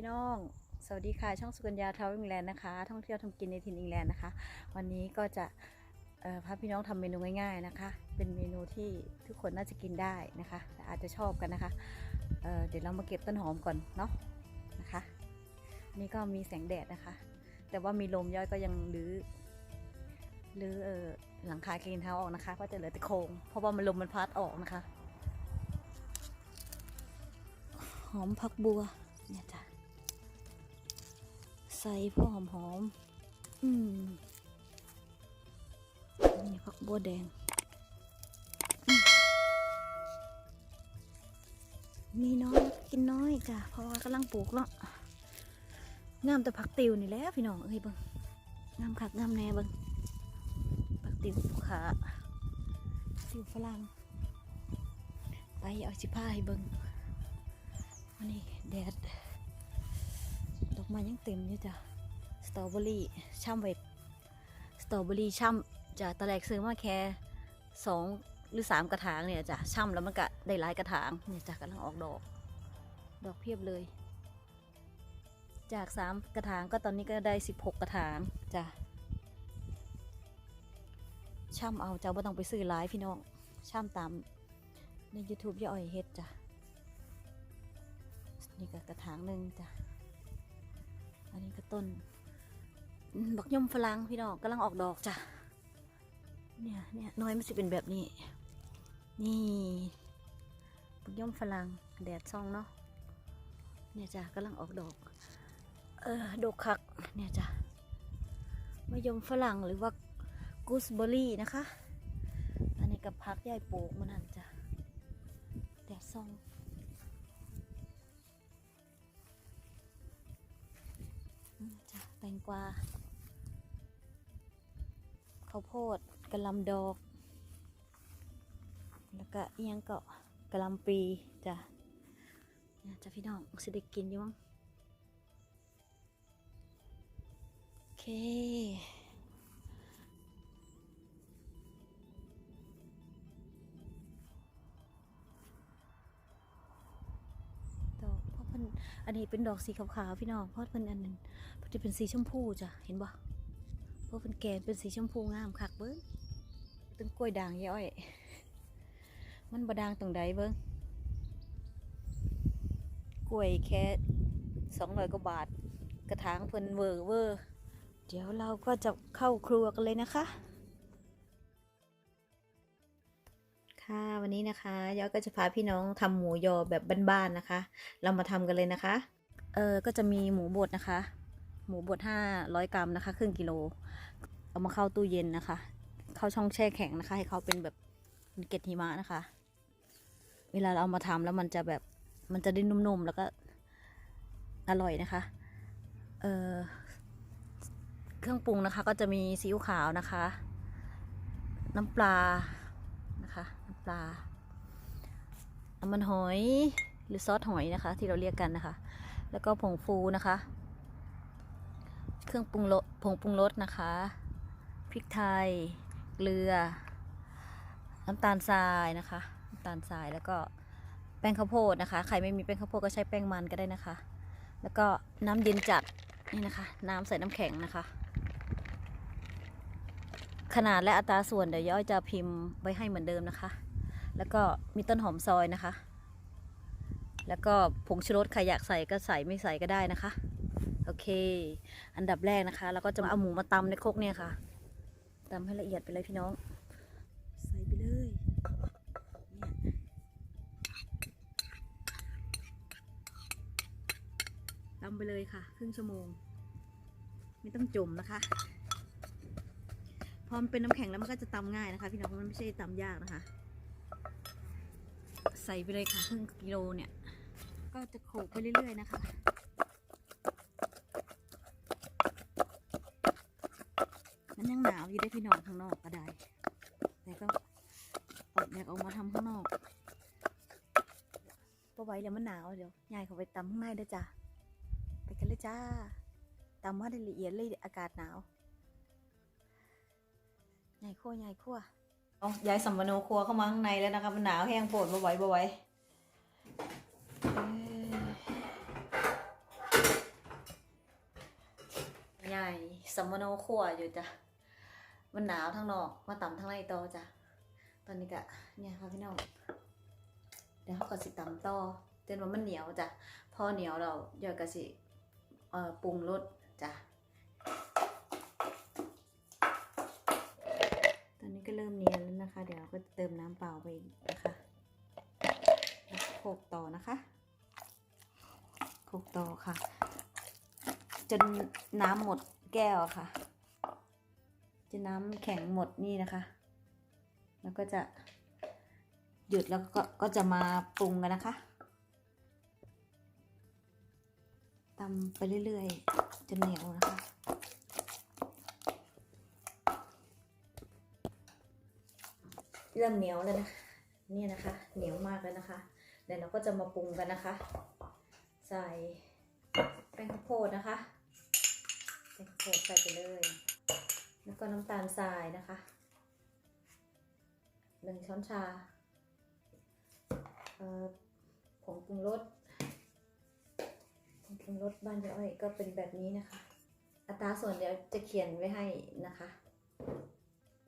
พี่น้อง สวัสดีค่ะ ช่องสุกัญญาทาวอิงแลนด์นะคะ ท่องเที่ยวทำกินในถิ่นอิงแลนด์นะคะ วันนี้ก็จะพาพี่น้องทำเมนูง่าย ๆนะคะ เป็นเมนูที่ทุกคนน่าจะกินได้นะคะ อาจจะชอบกันนะคะเเดี๋ยวเรามาเก็บต้นหอมก่อนเนาะนะคะ นี่ก็มีแสงแดดนะคะ แต่ว่ามีลมย่อยก็ยังรื้อรื้อเออหลังคาเกนเท้าออกนะคะก็จะเหลือแต่โครงเพราะว่ามันลมมันพัดออกนะคะ หอมผักบัวเนี่ยจ้ะ ใส่พวกหอมหอมอืมนี่ผักบัวแดง มีน้อยกินน้อยจ้ะเพราะว่ากำลังปลูกแล้วงามแต่ผักติวนี่แหล้วพี่น้องเอ้ยเบิ่งงามคักงามแน่เบิ่งผักติวขาติวฝรั่งไปเอาสิผ้าให้เบิ่งวันนี้แดด ดอกไม้ยังเต็มอยู่จ้ะสตรอเบอรี่ช่ำเวทสตรอเบอรี่ช่ำจะตะแรกซื้อมาแค่สองหรือสามกระถางเนี่ยจ้ะช่ำแล้วมันก็ได้หลายกระถางเนี่ยจ้ะกำลังออกดอก ดอกเพียบเลย จากสามกระถางก็ตอนนี้ก็ได้สิบหกกระถางจ้ะช่ำเอาเจ้าบ่ต้องไปซื้อหลายพี่น้องช่ำตามใน YouTube ย่าอ้อยเฮ็ดจ้ะนี่ก็กระถางหนึ่งจ้ะ อันนี้ก็ต้น บักยมฝรั่งพี่น้องกำลังออกดอกจ้ะ เนี่ยเนี่ยน้อยมันสิเป็นแบบนี้ นี่บักยมฝรั่งแดดซ่องเนาะ เนี่ยจ้ะกำลังออกดอก เออดอกคัก เนี่ยจ้ะมะยมฝรั่งหรือว่ากูสเบอรี่นะคะ อันนี้กับพักใหญ่ปลูกมันนั่นจ้ะแดดซ่อง แตงกวาข้าวโพดกระลำดอก แล้วก็เอียงก็กระลำปีจ้ะเนี่ยจ้ะพี่น้องสิได้กินอยู่มั้งโอเคดอกเพราะเพิ่นอันนี้เป็นดอกสีขาวๆพี่น้องเพราะเพิ่นอันนั้น จะเป็นสีชมพูจ้ะ เห็นบ่เพราะเพิ่นแกนเป็นสีชมพูงามคักเบิ้งต้นกล้วยด่างย้อย มันบด่างตรงใดเบิ้งกล้วยแค่สองร้อยกว่าบาท กระถางเพิ่นเวอร์เวอร์เดี๋ยวเราก็จะเข้าครัวกันเลยนะคะ ค่ะวันนี้นะคะย้อยก็จะพาพี่น้องทำหมูยอแบบบ้านๆนะคะ เรามาทำกันเลยนะคะ เออก็จะมีหมูบดนะคะ หมูบด500 กรัมนะคะ ครึ่งกิโล เอามาเข้าตู้เย็นนะคะ เข้าช่องแช่แข็งนะคะ ให้เขาเป็นแบบเป็นเกล็ดหิมะนะคะ เวลาเราเอามาทำแล้วมันจะแบบมันจะได้นุ่มๆ แล้วก็อร่อยนะคะเเครื่องปรุงนะคะ ก็จะมีซีอิ๊วขาวนะคะ น้ำปลานะคะน้ำปลาน้ำมันหอยหรือซอสหอยนะคะ ที่เราเรียกกันนะคะ แล้วก็ผงฟูนะคะ เครื่องปรุงรสผงปรุงรสนะคะ พริกไทย เกลือ น้ำตาลทรายนะคะ น้ำตาลทรายแล้วก็แป้งข้าวโพดนะคะ ใครไม่มีแป้งข้าวโพดก็ใช้แป้งมันก็ได้นะคะ แล้วก็น้ำเย็นจัดนี่นะคะ น้ำใส่น้ำแข็งนะคะ ขนาดและอัตราส่วนเดี๋ยวย้อยจะพิมพ์ไว้ให้เหมือนเดิมนะคะ แล้วก็มีต้นหอมซอยนะคะ แล้วก็ผงชูรสใครอยากใส่ก็ใส่ไม่ใส่ก็ได้นะคะ เค อันดับแรกนะคะเราก็จะมาเอาหมูมาตำในครกเนี่ยค่ะตำให้ละเอียดไปเลยพี่น้อง ใส่ไปเลยตำไปเลยค่ะ ครึ่งชั่วโมง ไม่ต้องจมนะคะ พอมันเป็นน้ำแข็งแล้วมันก็จะตำง่ายนะคะ พี่น้องมันไม่ใช่ตำยากนะคะ ใส่ไปเลยค่ะครึ่งกิโลเนี่ย ก็จะโขกไปเรื่อยๆนะคะ มันยัง หนาวอยู่ได้พี่น้องข้างนอกก็ได้ แต่ก็อดอยากออกมาทำข้างนอกพอไว้เดี๋ยวมันหนาวเดี๋ยวยายเขาไปตำข้างในเด้อจ้ะไปกันเลยจ้าตำว่าได้ละเอียดเลยอากาศหนาวใหญ่ขั้วใหญ่ขั้วเอาย้ายสัมมโนครัวเข้ามาข้างในแล้วนะคะมันหนาวแห้งโผดบ่ไหวบ่ไหวเอ้ยให้สัมมโนครัวอยู่จ้ะ มันหนาวทั้งนอกมาต่ำทั้งในต่อจ้ะตอนนี้ก็เนี่ยค่ะพี่น้องเดี๋ยวเขาก็สิต่ำต่อเจนว่ามันเหนียวจ้ะพอเหนียวเราเดี๋ยวก็สิเอ่อปรุงรสจ้ะตอนนี้ก็เริ่มเนียนแล้วนะคะ เดี๋ยวเราก็เติมน้ำเปล่าไปอีกนะคะโขกต่อนะคะโขกต่อค่ะ จนน้ำหมดแก้วค่ะ จะน้ำแข็งหมดนี่นะคะ แล้วก็จะหยุดแล้วก็ก็จะมาปรุงกันนะคะตำไปเรื่อยๆจนเหนียวนะคะ เริ่มเหนียวแล้วนะเนี่ยนะคะ เหนียวมากแล้วนะคะเดี๋ยวเราก็จะมาปรุงกันนะคะ ใส่แป้งข้าวโพดนะคะแป้งข้าวโพดใส่ไปเลย แล้วก็น้ำตาลทรายนะคะหนึ่งช้อนชาเอ่อผงปรุงรสผงปรุงรสบ้านยายอ้อยก็เป็นแบบนี้นะคะ อัตราส่วนเดี๋ยวจะเขียนไว้ให้นะคะ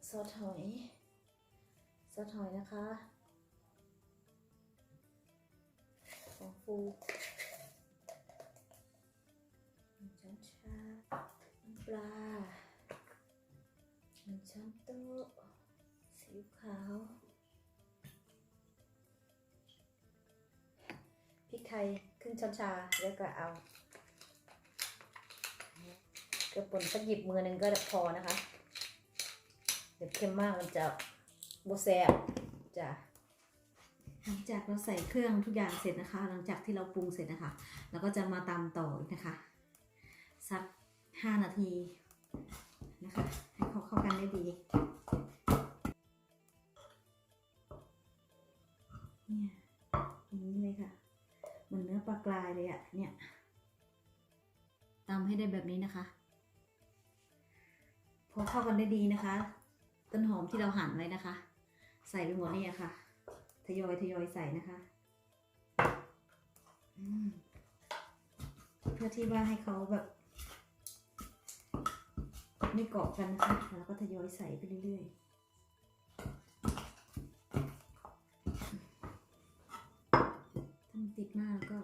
ซอสหอย ซอสหอยนะคะของฟูหนึ่งช้อนชาน้ำปลา ช้อนโต๊ะซีขาวพริกไทยครึ่งช้อนชาแล้วก็เอาเกลือป่นสักหยิบมือหนึ่งก็พอนะคะ เดี๋ยวเค็มมากมันจะโบแซบจ้ะหลังจากเราใส่เครื่องทุกอย่างเสร็จนะคะ หลังจากที่เราปรุงเสร็จนะคะเราก็จะมาตำต่ออีกนะคะ สักห้านาทีนะคะ เขาเข้ากันได้ดีเนี่ยอย่างนี้เลยค่ะเหมือนเนื้อปลากรายเลยอะเนี่ยตำให้ได้แบบนี้นะคะ พอเข้ากันได้ดีนะคะ ต้นหอมที่เราหั่นไว้นะคะ ใส่ไปหมดนี่ค่ะ ทยอยทยอยใส่นะคะเพื่อที่ว่าให้เขาแบบ ไม่เกาะกันนะคะแล้วก็ทยอยใส่ไปเรื่อยๆถ้ามันติดมากแล้วก็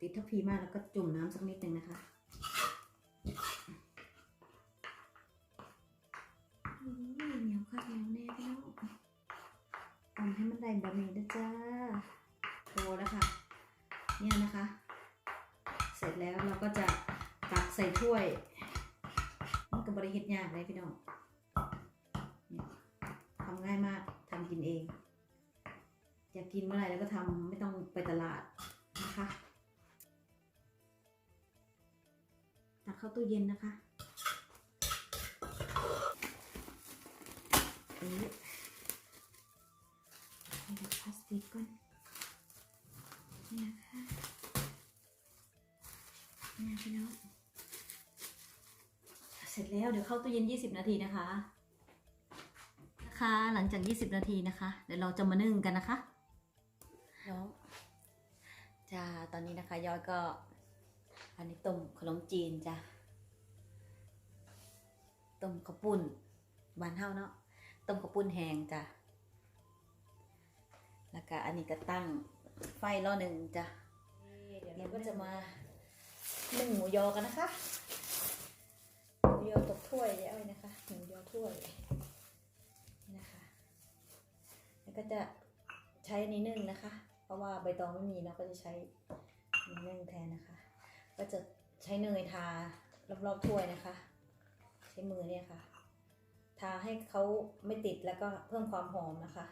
ติดทัพพีมากแล้วก็จุ่มน้ำสักนิดหนึ่งนะคะโอ้ยเหนียวค่ะเหนียวแน่พี่น้องทำให้มันได้แบบนี้นะจ้าโตแล้วค่ะ เนี่ยนะคะ เสร็จแล้วเราก็จะตักใส่ถ้วย มันก็บริเฮ็ดยากเลยพี่น้องทำง่ายมากทำกินเอง อยากกินเมื่อไหร่แล้วก็ทำไม่ต้องไปตลาดนะคะตักเข้าตู้เย็นนะคะเอ๊ะให้ดูพลาสติกก่อนนี่นะคะนี่พี่น้อง เสร็จแล้วเดี๋ยวเข้าตู้เย็น 20 นาทีนะคะนะคะหลังจาก 20 นาทีนะคะ เดี๋ยวเราจะมานึ่งกันนะคะน้องจ้าตอนนี้นะคะยอยก็ อันนี้ต้มขนมจีนจ้ะต้มข้าวปุ้นบ้านเฮาเนาะต้มข้าวปุ้นแห้งจ้ะแล้วก็อันนี้ก็ตั้งไฟรอหนึ่งจ้ะเดี๋ยวเราก็จะมานึ่งหมูยอกันนะคะหมู ยอตกถ้วยเดี๋ยวเอาไว้นะคะหมูยอถ้วยนี่นะคะ แล้วก็จะใช้นี้นึ่งนะคะ เพราะว่าใบตองไม่มีเราก็จะใช้นี้นึ่งแทนนะคะ ก็จะใช้เนยทารอบๆถ้วยนะคะ ใช้มือเนี่ยค่ะ ทาให้เขาไม่ติดแล้วก็เพิ่มความหอมนะคะ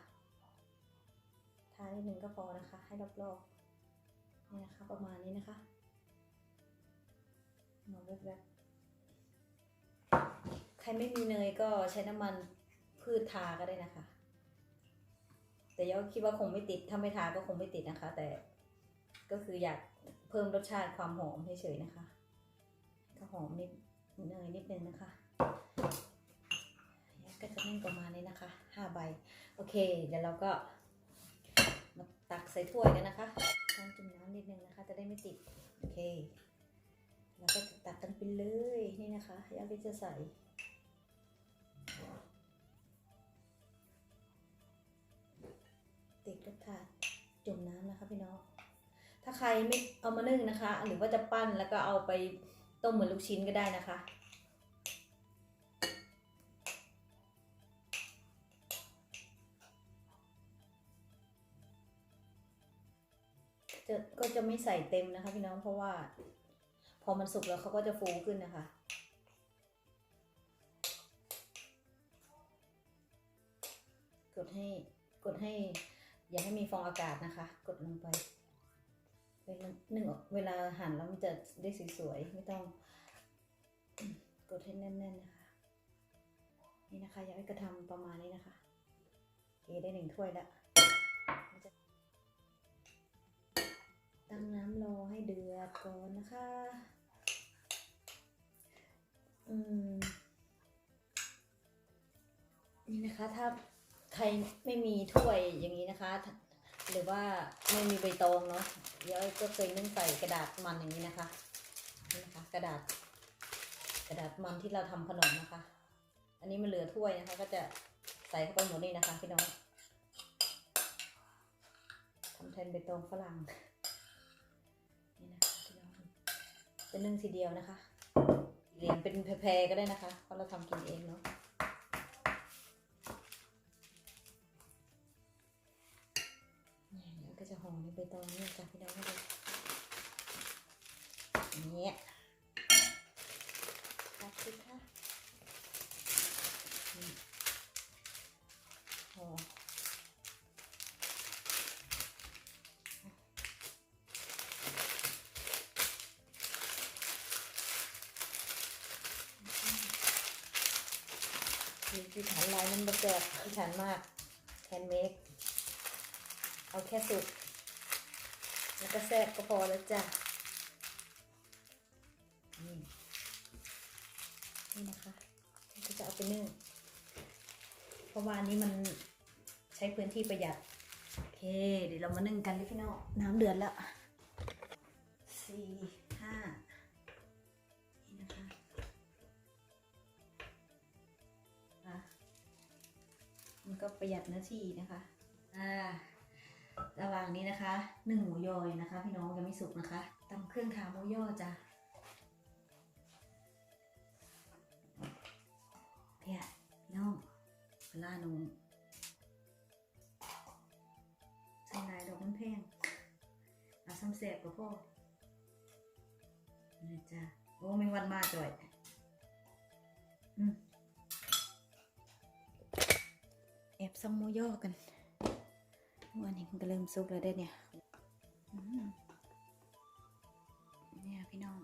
ทานิดนึงก็พอนะคะ ให้รอบๆนี่นะคะประมาณนี้นะคะหอมแบบๆ ใครไม่มีเนยก็ใช้น้ำมันพืชทาก็ได้นะคะ แต่ยอคิดว่าคงไม่ติด ถ้าไม่ทาก็คงไม่ติดนะคะ แต่ก็คืออยากเพิ่มรสชาติความหอมเฉยๆนะคะ ก็หอมนิดเนยนิดนึงนะคะก็จะนึ่งประมาณนี้นะคะห้าใบ โอเค เดี๋ยวเราก็มาตักใส่ถ้วยกันนะคะต้องจุ่มน้ำนิดนึงนะคะ จะได้ไม่ติด โอเค แล้วก็ตักกันไปเลย นี่นะคะยาก็จะใส่ ติดกระถาดจุ่มน้ำนะคะพี่น้อง ถ้าใครไม่เอามานึ่งนะคะ หรือว่าจะปั้นแล้วก็เอาไปต้มเหมือนลูกชิ้นก็ได้นะคะจะก็จะไม่ใส่เต็มนะคะพี่น้องเพราะว่า พอมันสุกแล้วเขาก็จะฟูขึ้นนะคะ ให้กดให้ อย่าให้มีฟองอากาศนะคะ กดลงไปเวลาหนึ่งเวลาหั่นแล้วมันจะได้สวยๆไม่ต้อง กดให้แน่นๆนะคะ นี่นะคะ อยากให้กระทำประมาณนี้นะคะเทได้หนึ่งถ้วยละตั้งน้ำรอให้เดือดก่อนนะคะ อืม นี่นะคะถ้า ใครไม่มีถ้วยอย่างนี้นะคะ หรือว่าไม่มีใบตองเนาะเดี๋ยวก็เคยนึ่งใส่กระดาษมันอย่างนี้นะคะนี่นะคะ กระดาษ กระดาษมันที่เราทำขนมนะคะ อันนี้มันเหลือถ้วยนะคะ ก็จะใส่เข้าไปหมดนี่นะคะพี่น้องทำแทนใบตองฝรั่งนี่นะคะพี่น้องจะนึ่งทีเดียวนะคะเหรียญเป็นแพรๆก็ได้นะคะเพราะเราทำกินเองเนาะ ห่องเนี่ยจ้ะพี่น้องดูอย่างเงี้ยตัดสิคะนี่ห่อคือที่ฐานลายมันบะแจกที่ฐานมากแคนเมคเอาแค่สุก แล้วก็แซ่บก็พอแล้วจ้ะนี่นี่นะคะก็จะเอาไปนึ่งเพราะว่านี้มันใช้พื้นที่ประหยัด โอเค เดี๋ยวเรามานึ่งกันเลยพี่น้องน้ำเดือดแล้วสี่ห้านี่นะคะอะมันก็ประหยัดเนื้อที่นะคะ อ่า ระหว่างนี้นะคะหนึ่งหมูยอยนะคะ พี่น้องยังไม่สุกนะคะตำเครื่องขาหมูยอจ้ะเนี่ยพี่น้องเวลาหนูใส่ลายดอกมันแพงเอาซ้ำแสบกับพ่อนี่จ้ะโอ้ไม่วันมาจ่อยอืมแอบซ้ำมูยอกัน วันนี้ก็เริ่มสุกแล้วได้เนี่ยเนี่ยพี่น้อง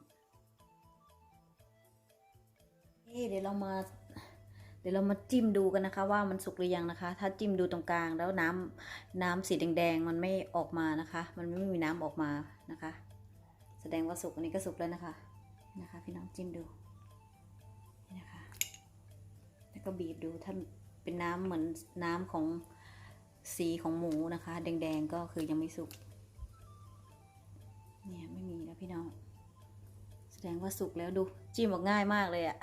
เอ๊เดี๋ยวเรามา เดี๋ยวเรามาจิ้มดูกันนะคะ ว่ามันสุกหรือยังนะคะ ถ้าจิ้มดูตรงกลางแล้วน้ำน้ำสีแดงๆมันไม่ออกมานะคะ มันไม่มีน้ำออกมานะคะ แสดงว่าสุกอันนี้ก็สุกแล้วนะคะนะคะ พี่น้องจิ้มดูนี่นะคะ แล้วก็บีบดูถ้าเป็นน้ำเหมือนน้ำของ สีของหมูนะคะ แดงๆก็คือยังไม่สุก เนี่ยไม่มีแล้วพี่น้อง แสดงว่าสุกแล้วดู จิ้มออกง่ายมากเลยอะ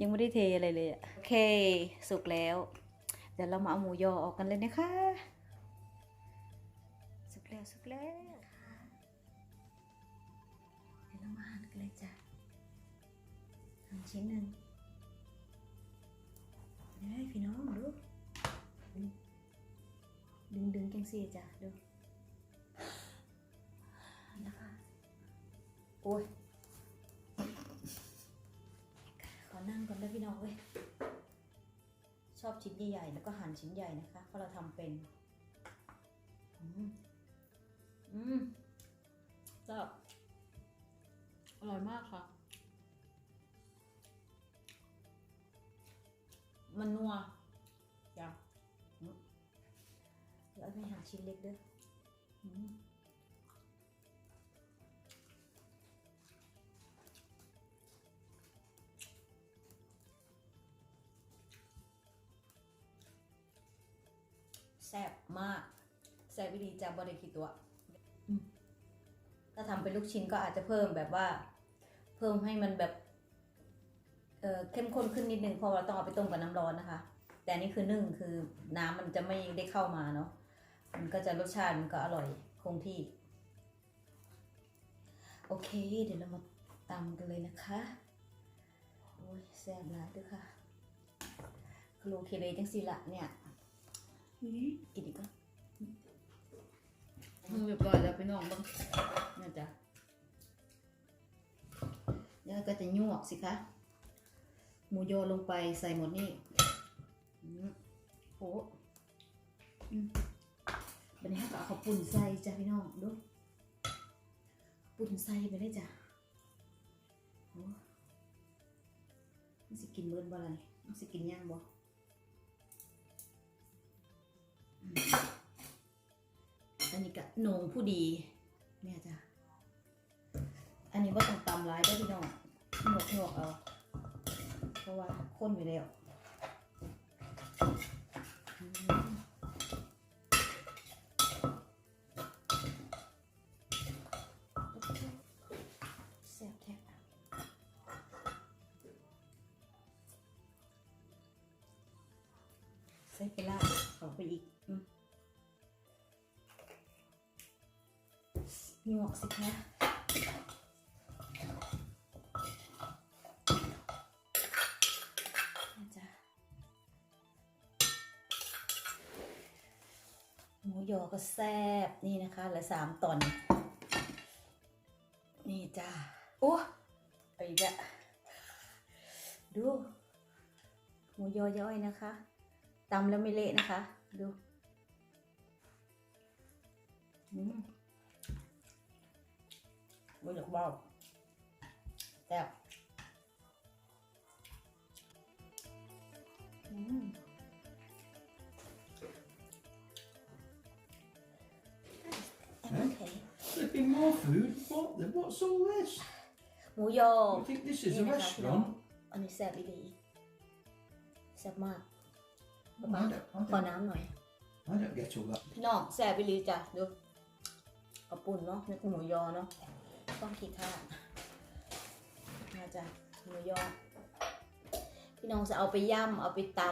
ยังไม่ได้เทอะไรเลยอะโอเค สุกแล้ว เดี๋ยวเรามาเอาหมูยอออกกันเลยนะคะ สุกแล้วสุกแล้วเดี๋ยวเรามาหั่นกันเลยจ้ะหั่นชิ้นหนึ่งเฮ้ยพี่น้องดู ดึงดึงจังสีจ้ะดูนะคะ โอ้ยขอนั่งก่อนนะพี่น้องเว้ยชอบชิ้นใหญ่ๆแล้วก็หั่นชิ้นใหญ่นะคะ เพราะเราทำเป็น อืม อืมชอบอร่อยมากค่ะ มันนัว ไม่หาชิ้นเล็กเด้อแซ่บมาก แซ่บวิธีจำบริคิดตัว ถ้าทำเป็นลูกชิ้นก็อาจจะเพิ่มแบบว่า เพิ่มให้มันแบบเเข้มข้นขึ้นนิดนึงเพราะเราต้องเอาไปต้มกับน้ำร้อนนะคะ แต่นนี้คือนึ่งคือน้ำมันจะไม่ได้เข้ามาเนาะ มันก็จะรสชาติมันก็อร่อยคงที่ โอเค เดี๋ยวเรามาตำกันเลยนะคะโอ้ยแซ่บหลายด้วยค่ะครูเคเลยจังสิละเนี่ยกินอีกก็มึงเรียบร้อยแล้วพี่น้องเบ้างน่าจะแล้วก็จะยวกสิคะ หมูโยอลงไปใส่หมดนี่อืมโอ้ อันนี้ก็เอาข้าวปุ่นใส่จ้ะพี่น้องดูปุ่นใส่ไปเลยจ้ะโอ้มันสิกินเบิร์นบ่อะไรมันสิกินย่างบ่อืมอันนี้ก็โหนงผู้ดีเนี่ยจ้ะอันนี้ว่าต้องตำร้ายได้พี่น้องหนวกหนวกเอาเพราะว่าข้นอยู่แล้ว ใส่ไปลาดออกไปอีกอืมหยวกสิคะนะจ๊ะหมูยอก็แซ่บนี่นะคะเหลือสามตอน นี่จ้าโอ้ไปอีกอะดู หมูยอย่อยนะคะ ตำแล้วไม่เละนะคะ ดูอืมไม่อยากบอกแซ่บ Mm. I'm okay. Flipping more food? What? the- What's all this? หมูยอ You think this is a นี่นะคะพี่น้อง restaurant? อันนี้แซ่บอีหลีแซ่บมาก I don't, I ขอ don't, น้ำหน่อย I don't get all that. พี่น้องแซ่บอีหลีจ้ะดูกระปุ่นเนาะนี่คือหมูยอเนาะต้องขีดค่ามาจ้ะหมูยอ พี่น้องจะเอาไปย่ำเอาไปต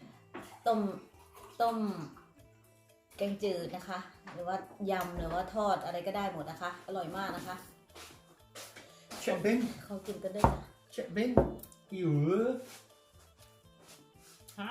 ำต้มต้ม แกงจืดนะคะ หรือว่ายำหรือว่าทอดอะไรก็ได้หมดนะคะ อร่อยมากนะคะ Check bin. เขากินกันได้จ้ะ Check bin. You. ฮะ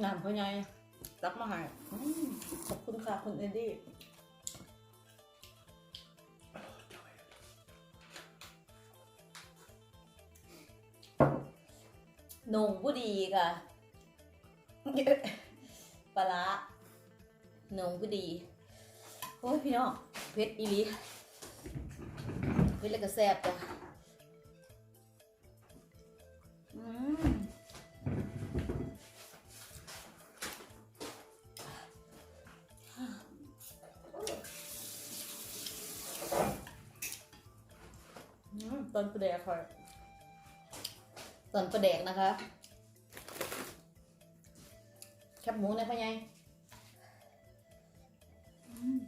หมือนซ้ำอืมอืมน้ำเขาไงรับมาให้อืมขอบคุณค่ะคุณเอ็ดดี้หนงผู้ดีค่ะปลาร้าหนงผู้ดี โอ้ยพี่น้องเพชรอีหลีเพชรแล้วก็แซ่บจ้ะ ตอนประเดี๋ยวค่ะตอนประเดกนะคะแคบหมูนะพ่อใหญ่อืม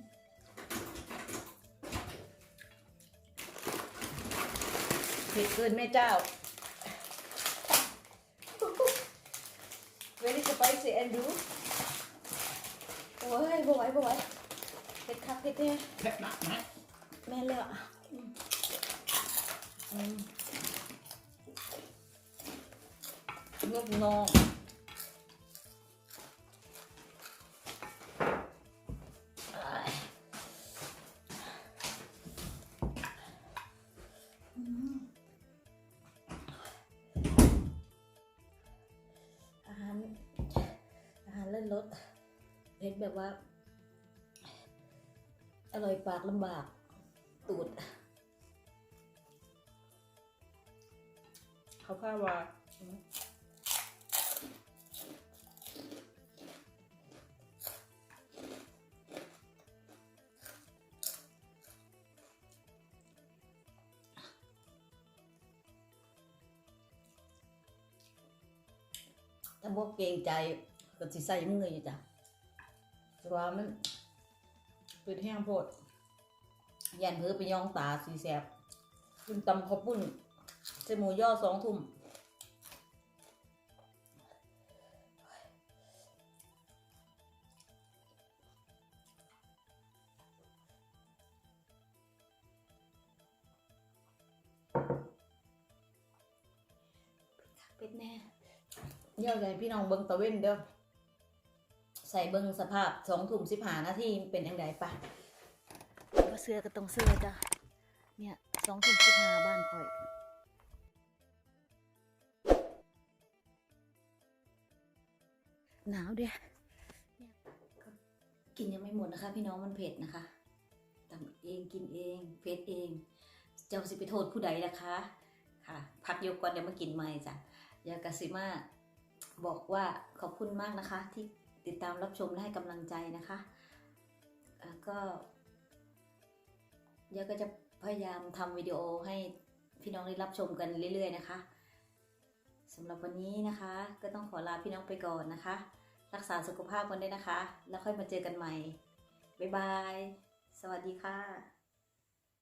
เผ็ดเกินแม่เจ้า very spicy and do โอ้ยบ่ไหวบ่ไหวเผ็ดคักเผ็ดเนี่ย Check that, Matt. แม่นแล้วอะอืมอืม ลูกน้องอายอืมอาหารอาหารเล่นรสเผ็ดแบบว่า อร่อยปากลำบาก ว่าถ้าบวกเกรงใจก็สิใส่มืออยู่จ้ะต่ว่ามันเปิดแห้งโพดยันเพื่อไปย่องตาสีแสบกินตำข้าวปุ้นใส่หมูย่อสองทุ่ม เดี๋ยวเลยพี่น้องเบิ้งตะเว้นเด้อใส่เบิ้งสภาพสองถุ่มสิบหานาทีเป็นยังไงปะว่าเสื้อก็ต้องเสื้อจ้ะเนี่ยสองทุ่มสิบห้าบ้านข่อยหนาวเด้เนี่ยก็กินยังไม่หมดนะคะ พี่น้องมันเผ็ดนะคะทำเองกินเองเผ็ดเอง เจ้าสิไปโทษผู้ใดล่ะคะ ค่ะ พักยกก่อนเดี๋ยวมากินใหม่จ้ะยากาซิมา บอกว่าขอบคุณมากนะคะ ที่ติดตามรับชมและให้กำลังใจนะคะแล้วก็ยวก็จะพยายามทำวิดีโอให้พี่น้องได้รับชมกันเรื่อย ๆ นะคะสำหรับวันนี้นะคะ ก็ต้องขอลาพี่น้องไปก่อนนะคะ รักษาสุขภาพกันด้วยนะคะ แล้วค่อยมาเจอกันใหม่ บ๊ายบาย สวัสดีค่ะ